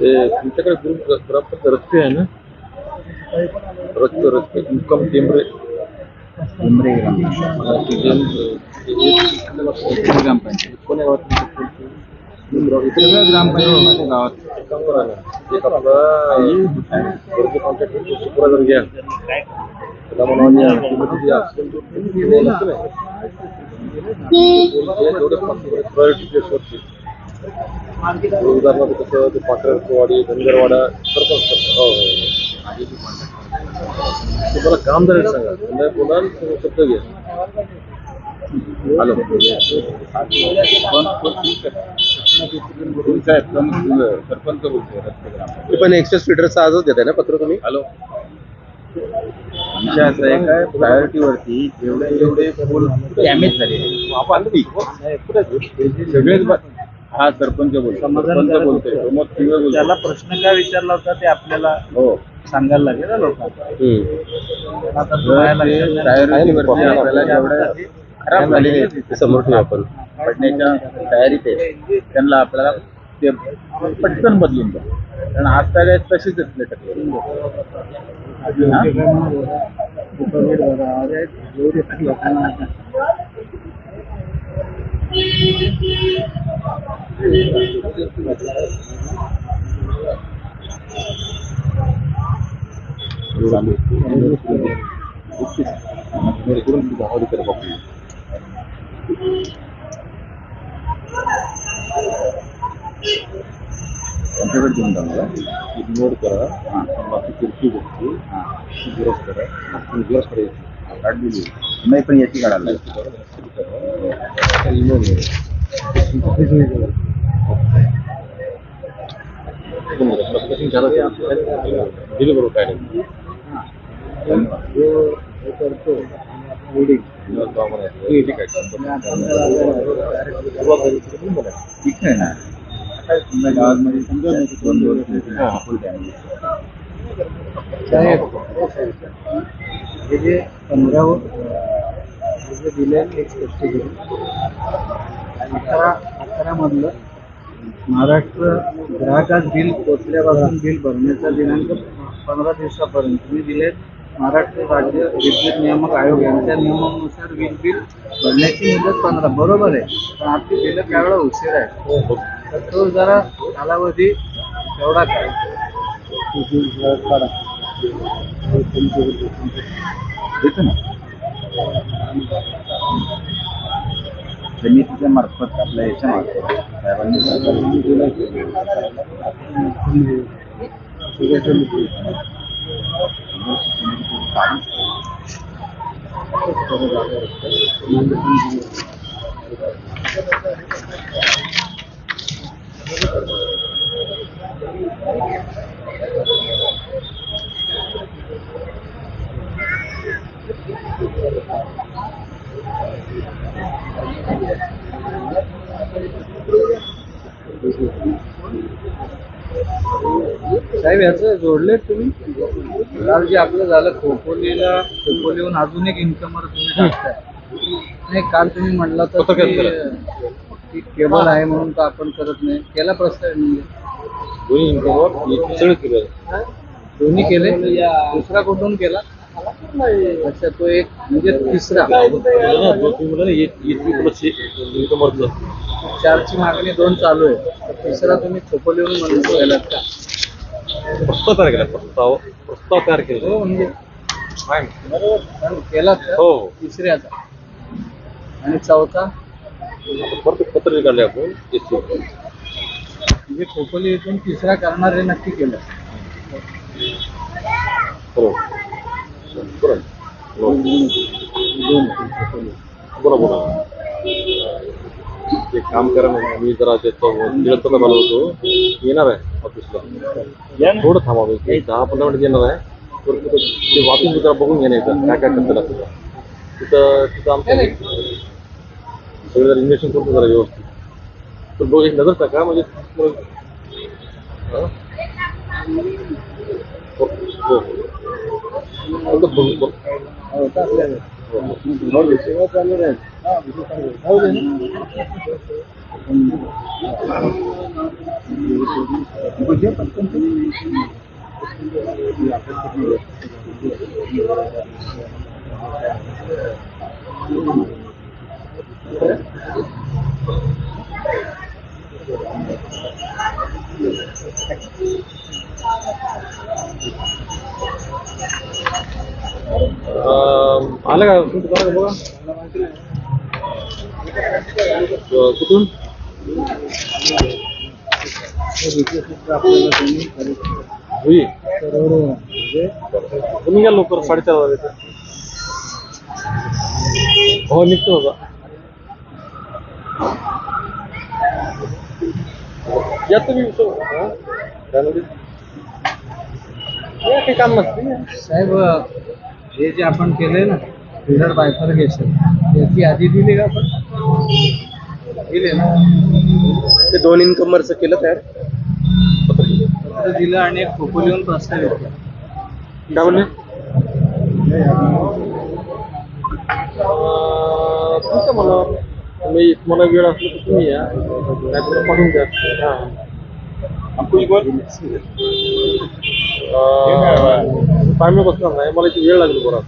ते तुमच्याकडे ग्रुप ग्रामपंचायत रस्ते आहे ना? रस्ते रस्ते. मुक्काम टेंबरे. ग्रामपंचायत कोण्या गावात सगळं ग्रामपंचायत गावात. काम करा ना. एक आपला गरजे कॉन्टॅक्ट सुपरवायझर घ्या. त्याला म्हणा या किंमती द्या जेवढे प्रायोरिटी प्लेसवरती उदाहरणार्थ कसं ते पाटणवाडी धनगरवाडा सरपंच हो हो ते मला काम झालं सांगा. म्हणजे बोलाल तुम्ही शब्द घ्या. हॅलो. साहेब प्रमुख सरपंच बोलतोय पण एक्स्ट्रा स्पीडरचं आजच देत आहे ना पत्र तुम्ही? हॅलो. विषय असा आहे काय प्रायोरिटीवरती जेवढे जेवढे पूल डॅमेज झाले सगळेच बा- हा सरपंच बोलतो सरपंच बोलतोय. प्रमोद त्याला प्रश्न काय विचारला होता ते आपल्याला हो. सांगायला लागेल ना लोकांना आता आपल्याला जेवढ्या खराब झालेले ते समोर ठेवू आपण. पडण्याच्या तयारीत आहे. त्यांना आपल्याला ते पटकन बदलून द्या. कारण आता काय तशीच आहेत प्लेट आमच्याकडे इग्नोर करा बाकी गोष्टी हां. दुरुस्त करा करायची दिली नाही पण याची काढायला दिली बरोबर काय नाही ठीक आहे ना समजा दोन दिवस जे पंधरा जे दिले एक स्पष्टीकरण अकरा अकरा मधलं महाराष्ट्र ग्राहकास बिल पोचल्यापासून बिल भरण्याचा दिनांक पंधरा दिवसापर्यंत. तुम्ही दिले महाराष्ट्र राज्य विद्युत नियामक आयोग यांच्या नियमानुसार वीज बिल भरण्याची मुदत पंधरा. बरोबर आहे. पण आपली बिलं त्यावेळेला उशीर आहे. तर तो जरा कालावधी तेवढा काय देतो ना. समितीच्या मार्फत आपल्या याच्या मार्फत साहेबांनी सरकारने दिलं साहेब याचं जोडले तुम्ही? काल जे आपलं झालं खोपोलीला खोपोलीहून अजून एक इन्कमर तुम्ही टाकताय. नाही काल तुम्ही म्हणला तर की, केबल आहे म्हणून तर आपण करत नाही. केला प्रस्ताव म्हणजे? दोन्ही इन्कमवर केलं? दोन्ही केले. दुसरा कुठून केला? अच्छा तो एक म्हणजे तिसरा. चारची मागणी दोन चालू आहे. तिसरा तुम्ही खोपोलीहून म्हणून केलात का? प्रस्ताव तयार केला प्रस्ताव प्रस्ताव तयार केला हो म्हणजे केलात का? हो. तिसऱ्याचा. आणि चौथा? परत पत्र काढले आपण म्हणजे खोपोली इथून तिसरा करणार हे नक्की केलं. बरोबर बरोबर. बोला बोला. एक काम करा ना मी जरा निरंतर मला होतो येणार आहे ऑफिसला थोडं थांबा एक दहा पंधरा मिनिट येणार आहे. तर तिथं ते वाचून जरा बघून नाही काय काय करता लागतं तिथं तिथं आमचं सगळं जरा इन्व्हेस्टिंग करतो जरा व्यवस्थित. तर बघ एक नजर टाका म्हणजे मग- हा? आलं का तुमचं बघा बघा अं, कुठून हे विशेषतः आपल्याला त्यांनी खरेदी होई करोड म्हणजे तुम्ही या लवकर साडेचार वाजता हो निघतो होता या तुम्ही या, काही काम नसते साहेब हे जे आपण केलंय ना फिडर बायफर्गेशन याची यादी दिली का आपण? दिले ना. ते दोन इन्कमरचं केलं तयार. पत्र दिलं आणि एक फोटो लिहून प्रस्ताव घेतला काय म्हणले? मला तुम्ही तुम्हाला वेळ असला तर तुम्ही या. नाही तर पाठवून द्या. टाइम बसणार नाही. मला इथे वेळ लागेल बरा.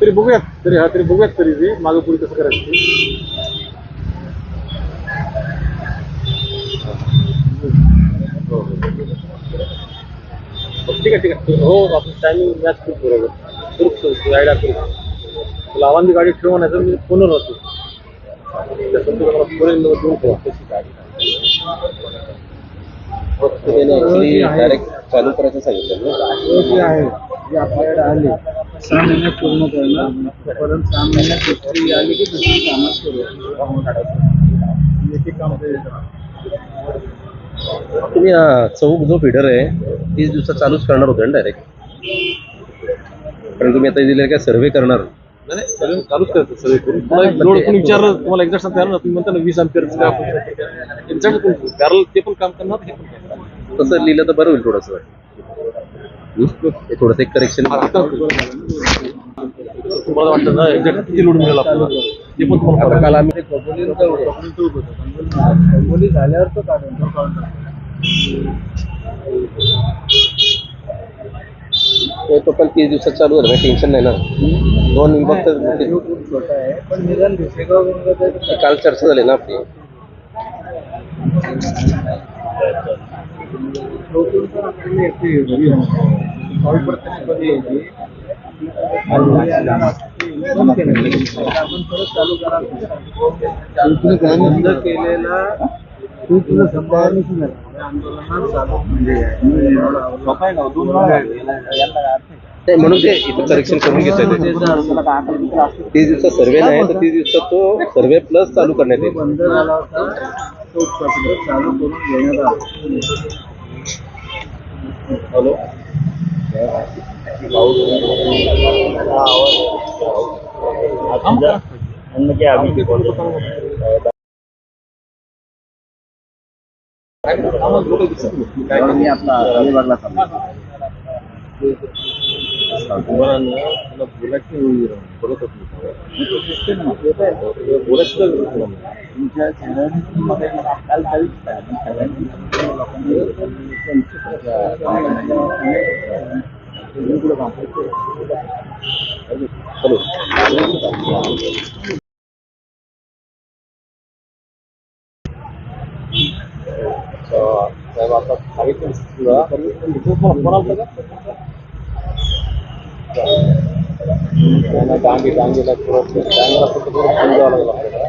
तरी बघूयात. तरी हा तरी बघूयात तरी ते मागं पुढे कसं करायचं. हो, हो. ठीक आहे ठीक आहे. हो आपण टायमिंग मॅच करू बरोबर. करू करू आयडिया करू लावांची गाडी ठेवा नाही तर मी फोनवर होतो डायरेक्ट चालू करायचं सांगितलं ना हे जे आहे. जे आपल्याकडे आले. सहा महिन्यात पूर्ण करणं परत सहा महिन्यात दुसरी आली की दुसरी करू एक काम तुम्ही हा चौक जो फिडर आहे तीस दिवसात चालूच करणार होते ना डायरेक्ट कारण तुम्ही आता दिलेलं काय सर्वे करणार. सगळं चालूच करायचं सगळे करून. लोड कोणी विचारलं तुम्हाला एक्झॅक्ट सांगता येणार ना तुम्ही म्हणता ना वीस काय आपण एक्झॅक्ट कोण पॅरल ते पण काम करणार हे पण तसं लिहिलं तर बरं होईल थोडंसं. थोडंसं एक करेक्शन तुम्हाला वाटतं ना एक्झॅक्ट किती लोड मिळेल आपल्याला? ते पण तुम्हाला काल आम्ही झाल्यावर तो काढून तो काढून टाकू. ते तो पण तीस दिवसात चालू झालं टेन्शन नाही ना दोन विभाग नाही, तो खूप छोटा आहे पण निदान भिसेगाव गंगाधर तर काल चर्चा झाली ना आपली लोकल पण आपल्याला येते घरी कॉल पडताना कधी यायची आणि आपण परत चालू करा बंद केलेला म्हणून ते इथं करेक्शन करून घेतोय ते तीस दिवसात सर्वे नाही तर तीस दिवसात तो सर्वे प्लस चालू करण्यात येईल. हॅलो? मी आपला अलिबागला चाललो. तुमच्या चॅनलमध्ये काल काहीच नाही. पण सगळ्यांनी लोकांनी त्यांची साहेब आता सांगितलं फोन डांगी डांगीला थोडं डांगीला फक्त थोडं फोन द्यावा लागला आपल्याला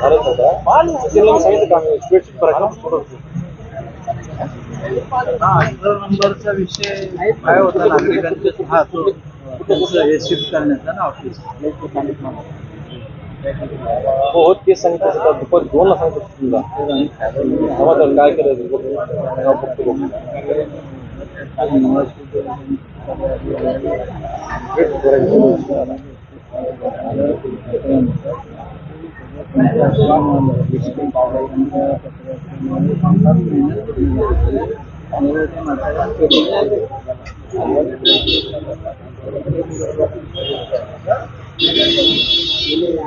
झालं होतं तिला मी सांगितलं का आम्ही स्पीड करायचं थोडं हा अठरा नंबरचा विषय काय होता नागरिकांचा हा तो त्यांचं हे शिफ्ट करण्याचा ना ऑफिस ಹೋದ್ಕೆ ಸಂಕಷ್ಟ ಬಿಕಾಸ್ ಗೋಲ್ನ ಸಂಕಷ್ಟ ಇಲ್ಲ ಅವತ್ತು ಅಲ್ಲಿ ಕಾಯ್ಕಿರೋದು ನಾವು ಕೊಟ್ಟು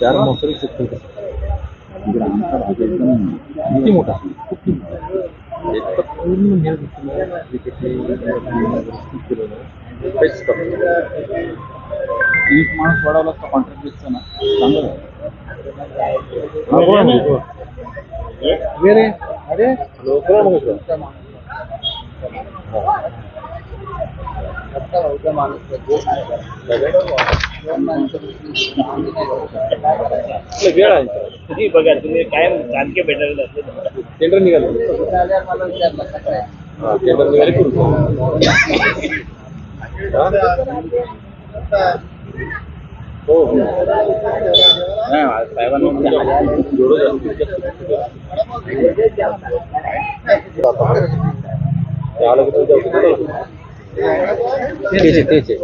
चार म्हणजे भाग एकदम किती मोठा? पूर्ण हे कमी नाही. एक माणूस वाढवला तर कॉन्ट्रॅक्ट बेसचं ना. चांगलं. अरे? अरे हॅलो, बोला ना म्हटलं. आपलं वेळ आहे तुम्ही बघा तुम्ही कायम जानके भेटायला असले टेंडर निघालं हा टेंडर निघाले करू हा? हो हो? नाही, साहेबांना म्हणजे जेवढं जास्तीत जास्त ते आलं तेच आहे, तेच आहे.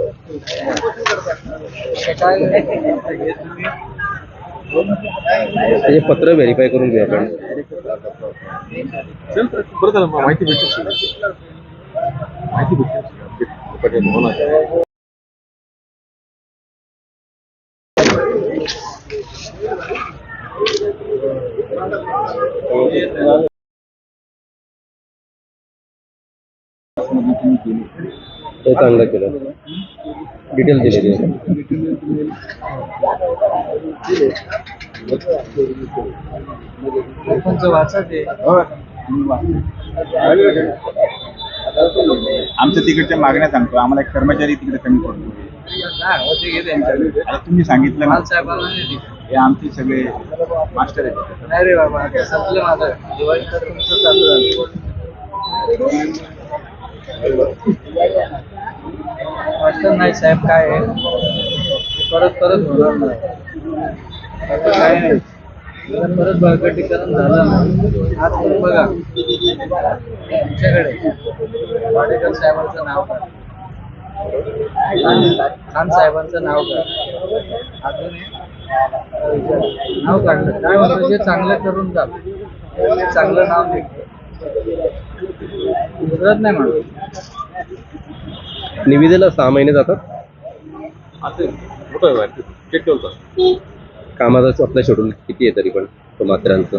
त्याचे पत्र व्हेरीफाय करून घेऊ आपण. चल, बरं झालं माहिती भेटू माहिती भेटू ते चांगलं केलं. डिटेल दिले ते. आमच्या तिकडच्या मागण्या सांगतो. आम्हाला एक कर्मचारी तिकडे कमी पडतो. आता तुम्ही सांगितलं. हे आमचे सगळे मास्टर आहेत. नाही रे बाबा संपलं माझं. दिवाळी तर तुमचं चालू झालं. वाटतं नाही साहेब काय आहे? परत परत होणार नाही. काय नाही परत बळकटीकरण झालं ना आज पण बघा तुमच्याकडे वाडेकर साहेबांचं नाव काय? खान साहेबांचं नाव काय? अजून नाव काढलं. काय म्हणतो जे चांगलं करून जात चांगलं नाव निघतं. सुधरत नाही म्हणून. निविदेला सहा महिने जातात? असं मोठं चेक कामाचं आपलं शेड्यूल किती आहे तरी पण तो मात्र्यांचं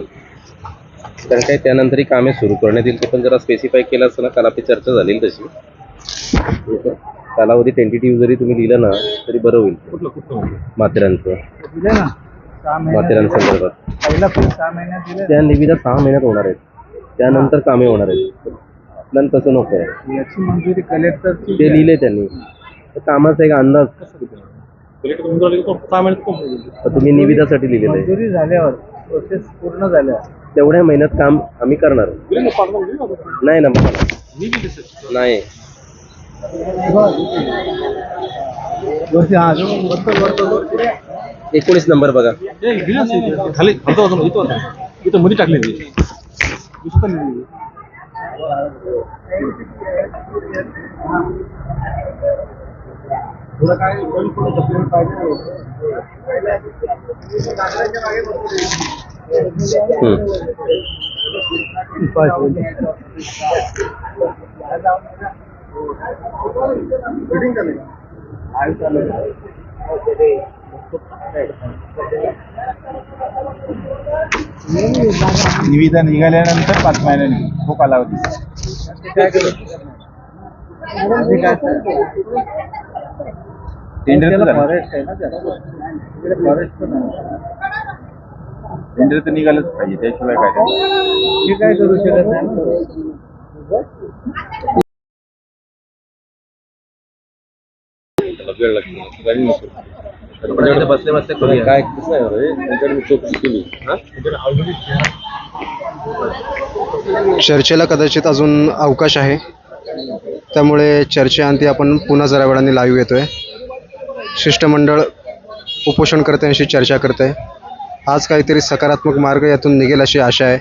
कारण काय त्यानंतरही कामे सुरू करण्यात येईल ते पण जरा स्पेसिफाय केलं असतं ना काल आपली चर्चा झालेली तशी. कालावधी टेंटेटिव्ह जरी तुम्ही लिहिलं ना तरी बरं होईल. मात्र्यांचं दिले. त्या निविदा सहा महिन्यात होणार आहेत. त्यानंतर कामे होणार आहेत. आपल्याला तसं नको आहे. याची मंजुरी कलेक्टरची ते लिहिले त्यांनी. तर कामाचा एक अंदाज. तर तुम्ही निविदासाठी लिहिलेलं आहे. मंजुरी झाल्यावर प्रोसेस पूर्ण झाल्यावर. तेवढ्या महिन्यात काम आम्ही करणार. नाही ना मला. नाही. हा एकोणीस नंबर बघा. खाली. इथं मध्ये टाकले ते दिसतं ना. थोडं काय थोडं थोडं डॉक्युमेंट पाहिजे हम्म. निविदा निघाल्यानंतर पाच महिन्याने तो कालावधी टेंडर टेंडर तर निघालंच पाहिजे त्याशिवाय काय ते. हे काय करू शकत नाही वेळ लागतो इथे बसले बसले करूया. काय कसं आहे रे त्यांच्याकडे मी चौकशी केली हा? त्यांच्याकडे चर्चेला कदाचित अजून अवकाश आहे. त्यामुळे चर्चेअंती आपण पुन्हा जरा वेळाने लाईव्ह येतोय. शिष्टमंडळ उपोषणकर्त्यांशी चर्चा करत आहे आज काहीतरी सकारात्मक मार्ग यातून निघेल अशी आशा आहे.